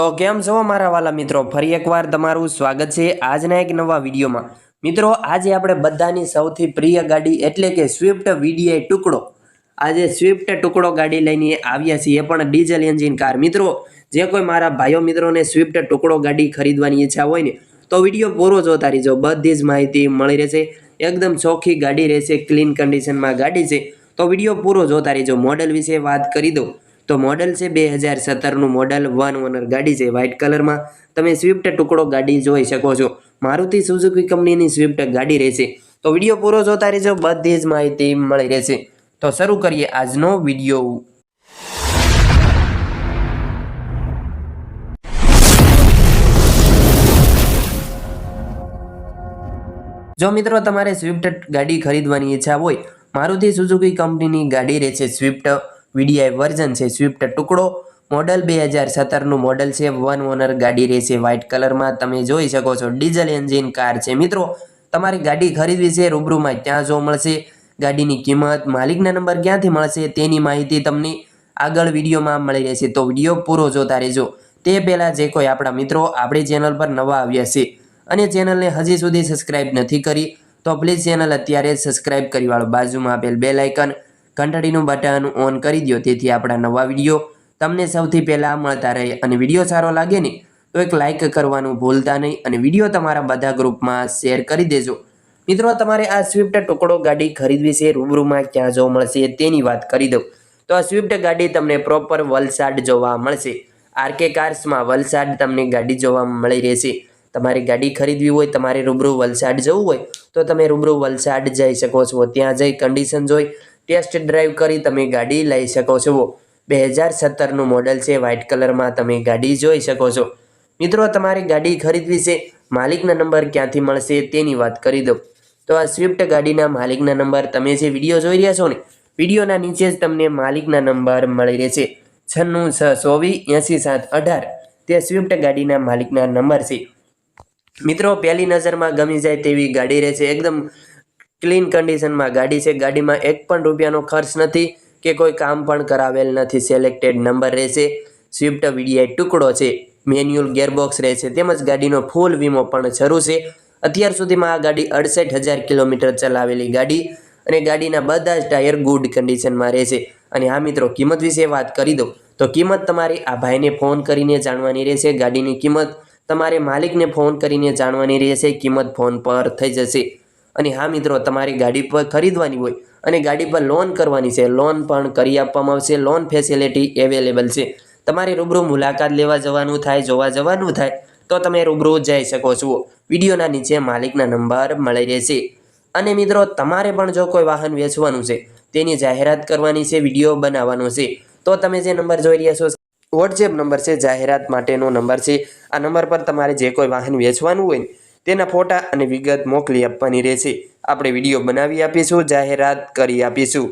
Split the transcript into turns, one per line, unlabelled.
તો કેમ છો મારા વાલા મિત્રો? ફરી એકવાર તમારું સ્વાગત છે આજના એક નવા વિડીયોમાં. મિત્રો, આજે આપણે બધાની સૌથી પ્રિય ગાડી એટલે કે સ્વિફ્ટ વીડીઆઈ ટુકડો. આજે સ્વિફ્ટ ટુકડો ગાડી લઈને આવ્યા છીએ પણ ડીઝલ એન્જિન કાર. મિત્રો, જે કોઈ મારા ભાઈઓ મિત્રોને સ્વિફ્ટ ટુકડો ગાડી ખરીદવાની ઈચ્છા હોય ને, તો વીડિયો પૂરો જોતા રહીજો. બધી જ માહિતી મળી રહેશે. એકદમ ચોખ્ખી ગાડી રહેશે ક્લીન કન્ડિશનમાં ગાડી છે. તો વીડિયો પૂરો જોતા રહીજો. મોડલ વિશે વાત કરી દઉં. તો મોડલ છે બે હજાર સત્તરનું મોડલ વન ઓનર ગાડી છે વ્હાઇટ કલરમાં તમે સ્વિફ્ટ ટુકડો ગાડી જોઈ શકો છો. મારુતિ સુઝુકી કંપનીની સ્વિફ્ટ ગાડી રહેશે. તો વીડિયો પૂરો જોતા રહેજો, બધી જ માહિતી મળી રહેશે. તો શરૂ કરીએ આજનો વીડિયો. જો મિત્રો તમારે સ્વિફ્ટ ગાડી ખરીદવાની ઈચ્છા હોય, મારુતિ સુઝુકી કંપનીની ગાડી રહેશે સ્વિફ્ટ વીડીઆઈ વર્ઝન છે સ્વિફ્ટ ટુકડો. મોડલ બે હજાર સત્તરનું મોડલ છે. વન ઓનર ગાડી રહેશે વ્હાઇટ કલરમાં. તમે જોઈ શકો છો, ડીઝલ એન્જિન કાર છે. મિત્રો, તમારી ગાડી ખરીદવી છે, રૂબરૂમાં ક્યાં જોવા મળશે. ગાડીની કિંમત, માલિકના નંબર ક્યાંથી મળશે તેની માહિતી તમને આગળ વિડીયોમાં મળી રહેશે. તો વીડિયો પૂરો જોતા રહેજો. તે પહેલાં જે કોઈ આપણા મિત્રો આપણી ચેનલ પર નવા આવ્યા છે અને ચેનલને હજી સુધી સબસ્ક્રાઇબ નથી કરી, તો પ્લીઝ ચેનલ અત્યારે સબસ્ક્રાઇબ કરી વાળો. બાજુમાં આપેલ બે લાઇકન ઘંટડીનું બટન ઓન કરી દો તેથી આપણા નવા વીડિયો તમને સૌથી પહેલાં મળતા રહે અને વીડિયો સારો લાગે ને, તો એક લાઇક કરવાનું ભૂલતા નહીં અને વીડિયો તમારા બધા ગ્રુપમાં શેર કરી દેજો. મિત્રો, તમારે આ સ્વિફ્ટ ટુકડો ગાડી ખરીદવી છે, રૂબરૂમાં ક્યાં જોવા મળશે તેની વાત કરી દઉં. તો આ સ્વિફ્ટ ગાડી તમને પ્રોપર વલસાડ જોવા મળશે. આરકે કાર્સમાં વલસાડ તમને ગાડી જોવા મળી રહેશે. તમારી ગાડી ખરીદવી હોય, તમારે રૂબરૂ વલસાડ જવું હોય, તો તમે રૂબરૂ વલસાડ જઈ શકો છો. ત્યાં જઈ કન્ડિશન જોઈ ટેસ્ટ ડ્રાઈવ કરી તમે ગાડી લઈ શકો છો. બે હજાર સત્તરનું મોડલ છે વ્હાઇટ કલરમાં તમે ગાડી જોઈ શકો છો. મિત્રો, તમારી ગાડી ખરીદવી છે, માલિકના નંબર ક્યાંથી મળશે તેની વાત કરી દો તો આ સ્વિફ્ટ ગાડીના માલિકના નંબર તમે જે વીડિયો જોઈ રહ્યા છો ને, વિડીયોના નીચે જ તમને માલિકના નંબર મળી રહેશે. છન્નું છ, ચોવીસ, એંસી, સાત, અઢાર, તે સ્વિફ્ટ ગાડીના માલિકના નંબર છે. મિત્રો, પહેલી નજરમાં ગમી જાય તેવી ગાડી રહેશે, એકદમ ક્લીન કન્ડિશનમાં ગાડી છે. ગાડીમાં એક પણ રૂપિયાનો ખર્ચ નથી કે કોઈ કામ પણ કરાવેલ નથી. સિલેક્ટેડ નંબર રહેશે. સ્વિફ્ટ વીડીઆઈ ટુકડો છે. મેન્યુઅલ ગેરબોક્સ રહેશે. તેમજ ગાડીનો ફૂલ વીમો પણ શરૂ છે. અત્યાર સુધીમાં આ ગાડી અડસઠ હજાર કિલોમીટર ચલાવેલી ગાડી અને ગાડીના બધા જ ટાયર ગુડ કન્ડિશનમાં રહેશે. અને આ મિત્રો, કિંમત વિશે વાત કરી દો તો કિંમત તમારી આ ભાઈને ફોન કરીને જાણવાની રહેશે. ગાડીની કિંમત તમારે માલિકને ફોન કરીને જાણવાની રહેશે. કિંમત ફોન પર થઈ જશે. અને હા મિત્રો, તમારી ગાડી પર ખરીદવાની હોય અને ગાડી પર લોન કરવાની છે લોન પણ કરી આપવામાં આવશે. લોન ફેસિલિટી અવેલેબલ છે. તમારે રૂબરૂ મુલાકાત લેવા જવાનું થાય, જોવા જવાનું થાય, તો તમે રૂબરૂ જઈ શકો છો. વિડીયોના નીચે માલિકના નંબર મળી રહેશે. અને મિત્રો, તમારે પણ જો કોઈ વાહન વેચવાનું છે, તેની જાહેરાત કરવાની છે, વીડિયો બનાવવાનો છે, તો તમે જે નંબર જોઈ રહ્યા છો, વોટ્સએપ નંબર છે, જાહેરાત માટેનો નંબર છે. આ નંબર પર તમારે જે કોઈ વાહન વેચવાનું હોય તેના ફોટા અને વિગત મોકલી આપવાની રહેશે. આપણે વીડિયો બનાવી આપીશું જાહેરાત કરી આપીશું.